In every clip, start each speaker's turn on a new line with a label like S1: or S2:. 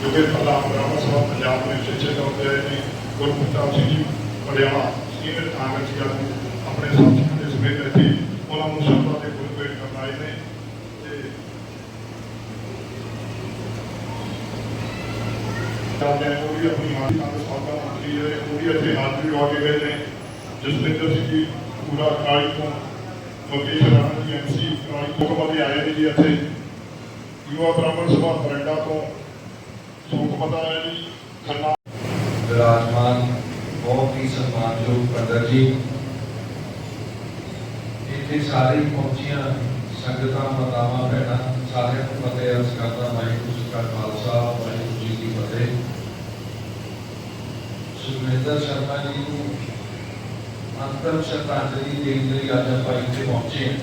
S1: ਜਿਹੜੇ ਪ੍ਰਧਾਨ ਬ੍ਰਾਹਮਣ ਸਭਾ ਪੰਜਾਬ ਦੇ ਵਿਸ਼ੇਸ਼ ਤੌਰ ਤੇ ਨੇ ਗੁਰਪ੍ਰਤਾਪ ਸਿੰਘ ਜੀ ਪੜਿਆਲਾ ਸੀਨੀਅਰ ਕਾਂਗਰਸੀ ਆਗੂ ਆਪਣੇ ਸਾਥੀਆਂ ਦੇ ਸਮੇਤ ਇੱਥੇ ਉਹਨਾਂ ਨੂੰ ਸਭਾ ਦੇ ਗੁਰੂ ਭੇਟ ਕਰਨ ਆਏ ਨੇ ਤੇ ਉਹ ਵੀ ਆਪਣੀ ਮਾਂ ਦੀ ਨਾਲ ਮੰਤਰੀ ਹੈ, ਉਹ ਵੀ ਇੱਥੇ ਹਾਜ਼ਰੀ ਲਵਾ ਕੇ ਗਏ ਨੇ। ਜਸਵਿੰਦਰ ਸਿੰਘ ਜੀ ਪੂਰਾ ਕਾਲੀ ਤੋਂ ਲੋਕੇਸ਼ ਰਾਣਾ ਜੀ ਐਮਸੀ ਕਾਲੀ ਤੋਂ ਕਮਾ ਆਏ ਨੇ ਜੀ ਇੱਥੇ। ਯੁਵਾ ਬ੍ਰਾਹਮਣ ਸਭਾ ਬਰੰਡਾ ਤੋਂ ਸੁਖਪਤਾ ਹੈ ਜੀ ਖੰਨਾ
S2: ਵਿਰਾਜਮਾਨ ਬਹੁਤ ਹੀ ਸਨਮਾਨਯੋਗ ਪੰਡਤ ਜੀ ਇੱਥੇ ਸਾਰੇ ਹੀ ਪਹੁੰਚੀਆਂ ਸੰਗਤਾਂ ਮਾਤਾਵਾਂ ਭੈਣਾਂ ਸਾਰਿਆਂ ਨੂੰ ਫਤਿਹ ਅਰਜ਼ ਕਰਦਾ ਵਾਹਿਗੁਰੂ ਜੀ ਕਾ ਖਾਲਸਾ ਵਾਹਿਗੁਰੂ ਜੀ ਕੀ ਫਤਿਹ ਸੁਖਵਿੰਦਰ ਸ਼ਰਮਾ ਜੀ ਨੂੰ ਅੰਤਮ ਸ਼ਰਧਾਂਜਲੀ ਦੇਣ ਲਈ ਅੱਜ ਆਪਾਂ ਇੱਥੇ ਪਹੁੰਚੇ ਹਾਂ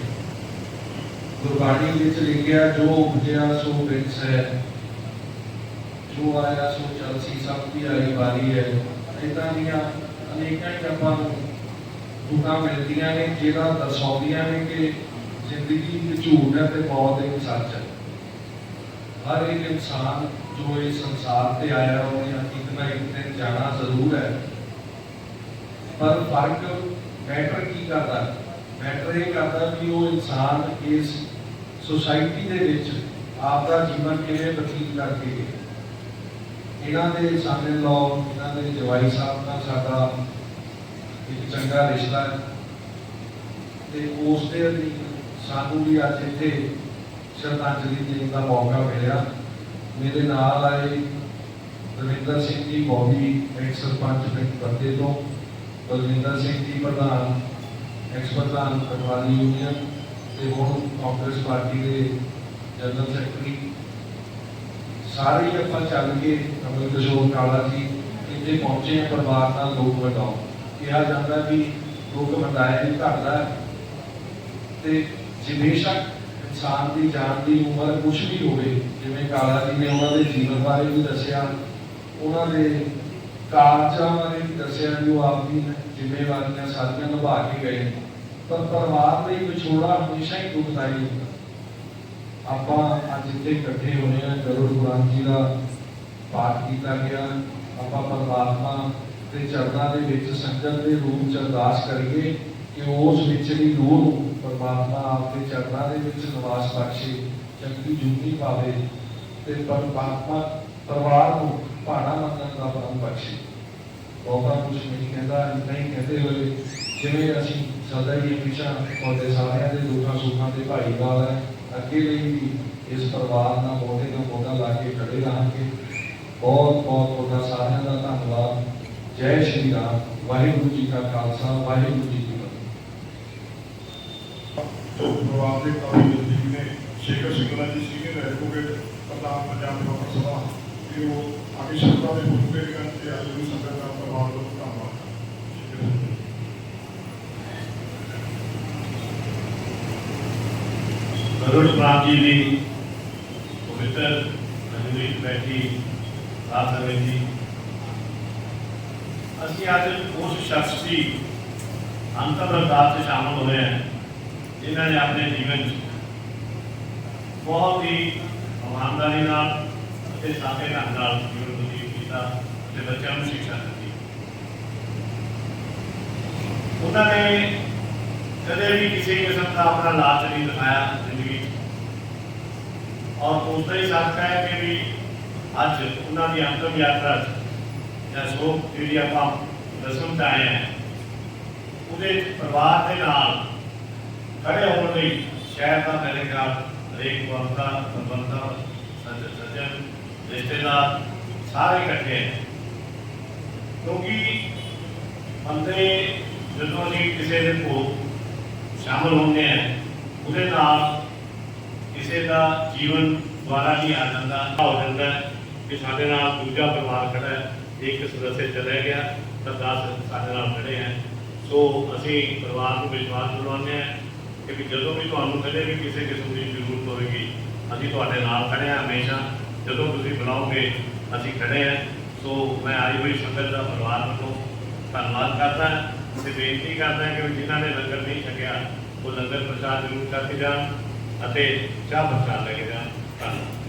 S2: ਗੁਰਬਾਣੀ ਵਿੱਚ ਲਿਖਿਆ ਜੋ ਉਪਜਿਆ ਸੋ ਬਿਰਛ ਹੈ ਜੋ ਆਇਆ ਸੋ ਚਲਸੀ ਸਭ ਦੀ ਆਈ ਵਾਰੀ ਹੈ ਇਦਾਂ ਦੀਆਂ ਅਨੇਕਾਂ ਹੀ ਆਪਾਂ ਨੂੰ ਤੁਕਾਂ ਮਿਲਦੀਆਂ ਨੇ ਜਿਹੜਾ ਦਰਸਾਉਂਦੀਆਂ ਨੇ ਕਿ ਜ਼ਿੰਦਗੀ ਵਿੱਚ ਝੂਠ ਹੈ ਤੇ ਮੌਤ ਇੱਕ ਸੱਚ ਹੈ ਹਰ ਇੱਕ ਇਨਸਾਨ ਜੋ ਇਸ ਸੰਸਾਰ ਤੇ ਆਇਆ ਉਹਨੇ ਇੱਕ ਨਾ ਇੱਕ ਦਿਨ ਜਾਣਾ ਜ਼ਰੂਰ ਹੈ ਪਰ ਫ਼ਰਕ ਮੈਟਰ ਕੀ ਕਰਦਾ ਮੈਟਰ ਇਹ ਕਰਦਾ ਕਿ ਉਹ ਇਨਸਾਨ ਇਸ ਸੁਸਾਇਟੀ ਦੇ ਵਿੱਚ ਆਪ ਦਾ ਜੀਵਨ ਕਿਵੇਂ ਬਤੀਤ ਕਰਕੇ ਗਿਆ ਇਹਨਾਂ ਦੇ ਸਾਡੇ ਲੋ ਇਹਨਾਂ ਦੇ ਜਵਾਈ ਸਾਹਿਬ ਨਾਲ ਸਾਡਾ ਇੱਕ ਚੰਗਾ ਰਿਸ਼ਤਾ ਹੈ। ਤੇ ਉਸ ਦੇ ਅਧੀਨ ਸਾਨੂੰ ਵੀ ਅੱਜ ਇੱਥੇ ਸ਼ਰਧਾਂਜਲੀ ਦੇਣ ਦਾ ਮੌਕਾ ਮਿਲਿਆ। ਮੇਰੇ ਨਾਲ ਆਏ ਰਵਿੰਦਰ ਸਿੰਘ ਜੀ, ਬੋਬੀ ਐਕਸ ਸਰਪੰਚ ਪਿੰਡ ਬੱਤੇ ਤੋਂ, ਬਲਵਿੰਦਰ ਸਿੰਘ ਜੀ, ਪ੍ਰਧਾਨ ਐਕਸ ਪ੍ਰਧਾਨ ਪਟਵਾਰੀ ਯੂਨੀਅਨ ਤੇ ਹੁਣ ਕਾਂਗਰਸ ਪਾਰਟੀ ਦੇ ਜਨਰਲ ਸੈਕਟਰੀ ਸਾਰੇ ਹੀ ਆਪਾਂ ਚੱਲ ਕੇ ਕਮਲ ਕਿਸ਼ੋਰ ਕਾਲਾ ਜੀ ਇੱਥੇ ਪਹੁੰਚੇ ਆ, ਪਰਿਵਾਰ ਨਾਲ ਲੋਕ ਵਟਾਓ ਕਿਹਾ ਜਾਂਦਾ ਵੀ ਲੋਕ ਵਟਾਏ ਨਹੀਂ ਘਟਦਾ ਤੇ ਜਿਵੇਸ਼ਕ ਇਨਸਾਨ ਦੀ ਜਾਨ ਦੀ ਉਮਰ ਕੁਝ ਵੀ ਹੋਵੇ, ਜਿਵੇਂ ਕਾਲਾ ਜੀ ਨੇ ਉਹਨਾਂ ਦੇ ਜੀਵਨ ਬਾਰੇ ਵੀ ਦੱਸਿਆ, ਉਹਨਾਂ ਦੇ ਕਾਰਜਾਂ ਬਾਰੇ ਵੀ ਦੱਸਿਆ ਜੋ ਆਪਦੀ ਜ਼ਿੰਮੇਵਾਰੀਆਂ ਸਾਰੀਆਂ ਨਿਭਾ ਕੇ ਗਏ। ਪਰ ਪਰਿਵਾਰ ਲਈ ਵਿਛੋੜਾ ਹਮੇਸ਼ਾ ਹੀ ਦੁਖਦਾਈ ਹੁੰਦਾ। ਆਪਾਂ ਅੱਜ ਇੱਥੇ ਇਕੱਠੇ ਹੋਏ ਹਾਂ ਗਰੁੜ ਗ੍ਰੰਥ ਜੀ ਦਾ ਪਾਠ ਕੀਤਾ ਗਿਆ, ਆਪਾਂ ਪਰਮਾਤਮਾ ਦੇ ਚਰਨਾਂ ਦੇ ਵਿੱਚ ਸੰਗਤ ਦੇ ਰੂਪ ਚ ਅਰਦਾਸ ਕਰੀਏ ਕਿ ਉਸ ਵਿਚਲੀ ਰੂਹ ਨੂੰ ਪਰਮਾਤਮਾ ਆਪਦੇ ਚਰਨਾਂ ਦੇ ਵਿੱਚ ਨਿਵਾਸ ਬਖਸ਼ੇ, ਚੰਗੀ ਜੁਗੀ ਪਾਵੇ ਤੇ ਪਰਮਾਤਮਾ ਪਰਿਵਾਰ ਨੂੰ ਭਾਣਾ ਮੰਨਣ ਦਾ ਬਲ ਬਖਸ਼ੇ। ਬਹੁਤਾ ਕੁਝ ਨਹੀਂ ਕਹਿੰਦਾ ਨਹੀਂ ਕਹਿੰਦੇ ਹੋਏ, ਜਿਵੇਂ ਅਸੀਂ ਸਦਾ ਹੀ ਹਮੇਸ਼ਾ ਤੁਹਾਡੇ ਸਾਰਿਆਂ ਦੇ ਦੁੱਖਾਂ ਸੁੱਖਾਂ ਦੇ ਭਾਈਵਾਲ ਹੈ ਅੱਗੇ ਲਈ ਵੀ ਇਸ ਪਰਿਵਾਰ ਨਾਲ ਮੋਢੇ ਤੋਂ ਮੋਢਾ ਲਾ ਕੇ ਖੜੇ ਰਹਾਂਗੇ ਬਹੁਤ ਬਹੁਤ ਤੁਹਾਡਾ ਸਾਰਿਆਂ ਦਾ ਧੰਨਵਾਦ ਜੈ ਸ਼੍ਰੀ ਰਾਮ ਵਾਹਿਗੁਰੂ ਜੀ ਕਾ ਖਾਲਸਾ ਵਾਹਿਗੁਰੂ ਜੀ ਕੀ ਫਤਿਹ
S1: ਤੋਂ ਪਰਿਵਾਰ ਦੇ ਕਾਫੀ ਨਜ਼ਦੀਕ ਨੇ ਸ਼ੇਖਰ ਸਿੰਘਲਾ ਜੀ ਸੀਨੀਅਰ ਐਡਵੋਕੇਟ ਪ੍ਰਧਾਨ ਪੰਜਾਬ ਬ੍ਰਾਹਮਣ ਸਭਾ ਕਿ ਉਹ ਆਗੇ ਸ਼ਬਦਾਂ ਦੇ ਗੁਰੂ ਭੇਟ ਕਰਨ ਤੇ ਅੱਜ ਨੂੰ ਸੰਗਤ ਦਾ ਪਰਿਵਾਰ ਦਾ ਧੰਨਵਾਦ ਸ਼ੇਖਰ ਸਿੰਘ ਜੀ।
S3: ਗਰੁੜ ਪ੍ਰਾਪ ਜੀ ਦੀ, ਪਵਿੱਤਰ ਅਜੂਰੀ ਬੈਠੀ, ਰਾਤ ਜੀ। ਅਸੀਂ ਅੱਜ ਉਸ ਸ਼ਖਸ ਦੀ ਅੰਤਮ ਅਰਦਾਸ 'ਚ ਸ਼ਾਮਲ ਹੋਏ ਹਾਂ, ਜਿਨ੍ਹਾਂ ਨੇ ਆਪਣੇ ਜੀਵਨ 'ਚ ਬਹੁਤ ਹੀ ਇਮਾਨਦਾਰੀ ਨਾਲ ਅਤੇ ਸਾਦੇ ਢੰਗ ਨਾਲ ਜੀਵਨ ਬਤੀਤ ਕੀਤਾ ਤੇ ਬੱਚਿਆਂ ਨੂੰ ਸਿੱਖਿਆ ਦਿੱਤੀ। ਉਹਨਾਂ ਨੇ ਕਦੇ ਵੀ ਕਿਸੇ ਕਿਸਮ ਦਾ ਆਪਣਾ ਲਾਲਚ ਨਹੀਂ ਦਿਖਾਇਆ ਜ਼ਿੰਦਗੀ ਔਰ ਉਸ ਦਾ ਹੀ ਸਾਥ ਹੈ ਕਿ ਵੀ ਅੱਜ ਉਹਨਾਂ ਦੀ ਅੰਤਮ ਯਾਤਰਾ 'ਚ ਜਾਂ ਸੋ ਜਿਹੜੀ ਆਪਾਂ ਰਸਮ 'ਚ ਆਏ ਹਾਂ ਉਹਦੇ ਪਰਿਵਾਰ ਦੇ ਨਾਲ ਖੜੇ ਹੋਣ ਲਈ ਸ਼ਹਿਰ ਦਾ ਮੇਰੇ ਖਿਆਲ ਹਰੇਕ ਵਰਤਾ ਸੰਬੰਧਾ ਸੱਜ ਸੱਜਣ ਰਿਸ਼ਤੇਦਾਰ ਸਾਰੇ ਇਕੱਠੇ ਹੈ ਕਿਉਂਕਿ ਬੰਦੇ ਜਦੋਂ ਅਸੀਂ ਕਿਸੇ ਦੇ ਕੋਲ ਸ਼ਾਮਲ ਹੁੰਦੇ ਆ ਉਹਦੇ ਨਾਲ ਕਿਸੇ ਦਾ ਜੀਵਨ ਦੁਆਰਾ ਨਹੀਂ ਆ ਜਾਂਦਾ, ਹੋ ਜਾਂਦਾ ਕਿ ਸਾਡੇ ਨਾਲ ਦੂਜਾ ਪਰਿਵਾਰ ਖੜਾ ਹੈ, ਇੱਕ ਸਦੱਸਯ ਚਲੇ ਗਿਆ, ਤਾਂ 10 ਸਾਡੇ ਨਾਲ ਖੜੇ ਹੈ। ਸੋ ਅਸੀਂ ਪਰਿਵਾਰ ਨੂੰ ਵਿਸ਼ਵਾਸ ਦਿਵਾਉਂਦੇ ਹਾਂ ਕਿ ਵੀ ਜਦੋਂ ਵੀ ਤੁਹਾਨੂੰ ਕਦੇ ਵੀ ਕਿਸੇ ਕਿਸਮ ਦੀ ਜ਼ਰੂਰਤ ਹੋਵੇਗੀ, ਅਸੀਂ ਤੁਹਾਡੇ ਨਾਲ ਖੜੇ ਹਾਂ ਹਮੇਸ਼ਾ। ਜਦੋਂ ਤੁਸੀਂ ਬੁਲਾਓਗੇ, ਅਸੀਂ ਖੜੇ ਹਾਂ। ਸੋ ਮੈਂ ਆਈ ਹੋਈ ਸੰਗਤ ਦਾ ਪਰਿਵਾਰ ਵੱਲੋਂ ਧੰਨਵਾਦ ਕਰਦਾ ਹਾਂ ਤੇ ਬੇਨਤੀ ਕਰਦਾ ਹਾਂ ਕਿ ਜਿਨ੍ਹਾਂ ਨੇ ਲੰਗਰ ਨਹੀਂ ਛਕਿਆ, ਉਹ ਲੰਗਰ ਪ੍ਰਸ਼ਾਦ ਜ਼ਰੂਰ ਕਰਕੇ ਜਾਣ। ਅਤੇ ਚਾਹ ਪ੍ਰਸ਼ਾਦ ਲੈ ਕੇ ਜਾਣ ਧੰਨਵਾਦ।